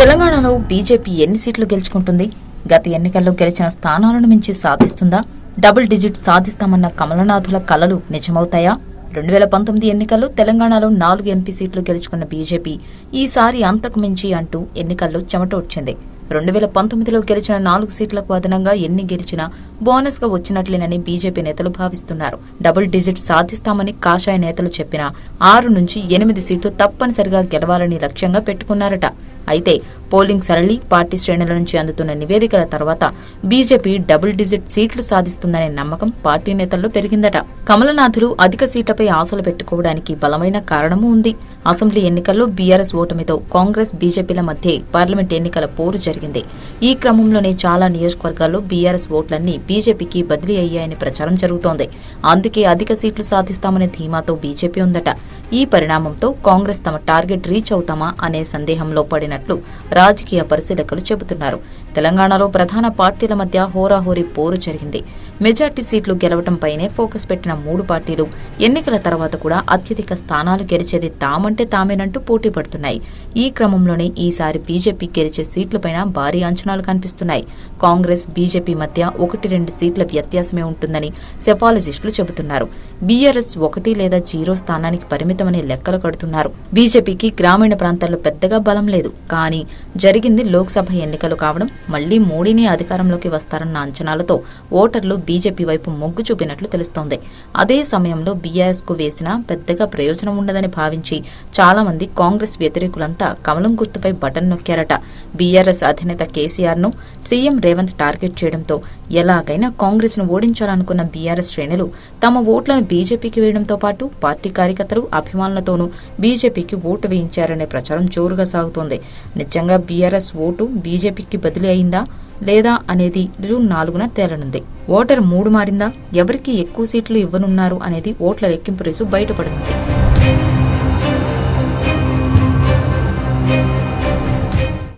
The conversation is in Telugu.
తెలంగాణలో బీజేపీ ఎన్ని సీట్లు గెలుచుకుంటుంది? గత ఎన్నికల్లో గెలిచిన స్థానాలను మించి సాధిస్తుందా? డబుల్ డిజిట్ సాధిస్తామన్న కమలనాథుల కలలు నిజమవుతాయా? రెండు వేల పంతొమ్మిది ఎన్నికల్లో తెలంగాణలో నాలుగు ఎంపీ సీట్లు గెలుచుకున్న బీజేపీ ఈసారి అంతకు మించి అంటూ ఎన్నికల్లో చెమటోడ్చింది రెండు వేల పంతొమ్మిదిలో గెలిచిన నాలుగు సీట్లకు అదనంగా ఎన్ని గెలిచినా బోనస్గా వచ్చినట్లేనని బీజేపీ నేతలు భావిస్తున్నారు. డబుల్ డిజిట్ సాధిస్తామని కాషాయ నేతలు చెప్పినా ఆరు నుంచి ఎనిమిది సీట్లు తప్పనిసరిగా గెలవాలని లక్ష్యంగా పెట్టుకున్నారట. అయితే పోలింగ్ సరళి పార్టీ శ్రేణుల నుంచి అందుతున్న నివేదికల తర్వాత బీజేపీ డబుల్ డిజిట్ సీట్లు సాధిస్తుందనే నమ్మకం పార్టీ నేతల్లో పెరిగిందట. కమలనాథులు అధిక సీట్లపై ఆశలు పెట్టుకోవడానికి బలమైన కారణమూ ఉంది. అసెంబ్లీ ఎన్నికల్లో బీఆర్ఎస్ ఓటమితో కాంగ్రెస్ బీజేపీల మధ్య పార్లమెంట్ ఎన్నికల పోరు జరిగింది. ఈ క్రమంలోనే చాలా నియోజకవర్గాల్లో బీఆర్ఎస్ ఓట్లన్నీ బీజేపీకి బదిలీ అయ్యాయని ప్రచారం జరుగుతోంది. అందుకే అధిక సీట్లు సాధిస్తామనే ధీమాతో బీజేపీ ఉందట. ఈ పరిణామంతో కాంగ్రెస్ తమ టార్గెట్ రీచ్ అవుతామా అనే సందేహంలో పడినట్లు రాజకీయ పరిశీలకులు చెబుతున్నారు. తెలంగాణలో ప్రధాన పార్టీల మధ్య హోరాహోరీ పోరు జరిగింది. మెజార్టీ సీట్లు గెలవడంపైనే ఫోకస్ పెట్టిన మూడు పార్టీలు ఎన్నికల తర్వాత కూడా అత్యధిక స్థానాలు గెలిచేది తామంటే తామేనంటూ పోటీ పడుతున్నాయి. ఈ క్రమంలోనే ఈసారి బీజేపీ గెలిచే సీట్లపైన భారీ అంచనాలు కనిపిస్తున్నాయి. కాంగ్రెస్ బీజేపీ మధ్య ఒకటి రెండు సీట్ల వ్యత్యాసమే ఉంటుందని సెఫాలజిస్టులు చెబుతున్నారు. బీఆర్ఎస్ ఒకటి లేదా జీరో స్థానానికి పరిమితమనే లెక్కలు కడుతున్నారు. బీజేపీకి గ్రామీణ ప్రాంతాల్లో పెద్దగా బలం లేదు. కానీ జరిగింది లోక్సభ ఎన్నికలు కావడం మళ్ళీ మోడీని అధికారంలోకి వస్తారన్న అంచనాలతో ఓటర్లు బీజేపీ వైపు మొగ్గు చూపినట్లు తెలుస్తోంది. అదే సమయంలో బీఆర్ఎస్కు వేసినా పెద్దగా ప్రయోజనం ఉండదని భావించి చాలా మంది కాంగ్రెస్ వ్యతిరేకులంతా కమలం గుర్తుపై బటన్ నొక్కారట. బీఆర్ఎస్ అధినేత కేసీఆర్ను సీఎం రేవంత్ టార్గెట్ చేయడంతో ఎలాగైనా కాంగ్రెస్ను ఓడించాలనుకున్న బీఆర్ఎస్ శ్రేణులు తమ ఓట్లను బీజేపీకి వేయడంతో పాటు పార్టీ కార్యకర్తలు అభిమానులతోనూ బీజేపీకి ఓటు వేయించారనే ప్రచారం జోరుగా సాగుతోంది. నిజంగా బీఆర్ఎస్ ఓటు బీజేపీకి బదిలీ అయిందా? లేదా అనేది జూన్ నాలుగున తేలనుంది. ఓటర్ మూడు మారిందా? ఎవరికి ఎక్కువ సీట్లు ఇవ్వనున్నారు అనేది ఓట్ల లెక్కింపు రేసు బయటపడనుంది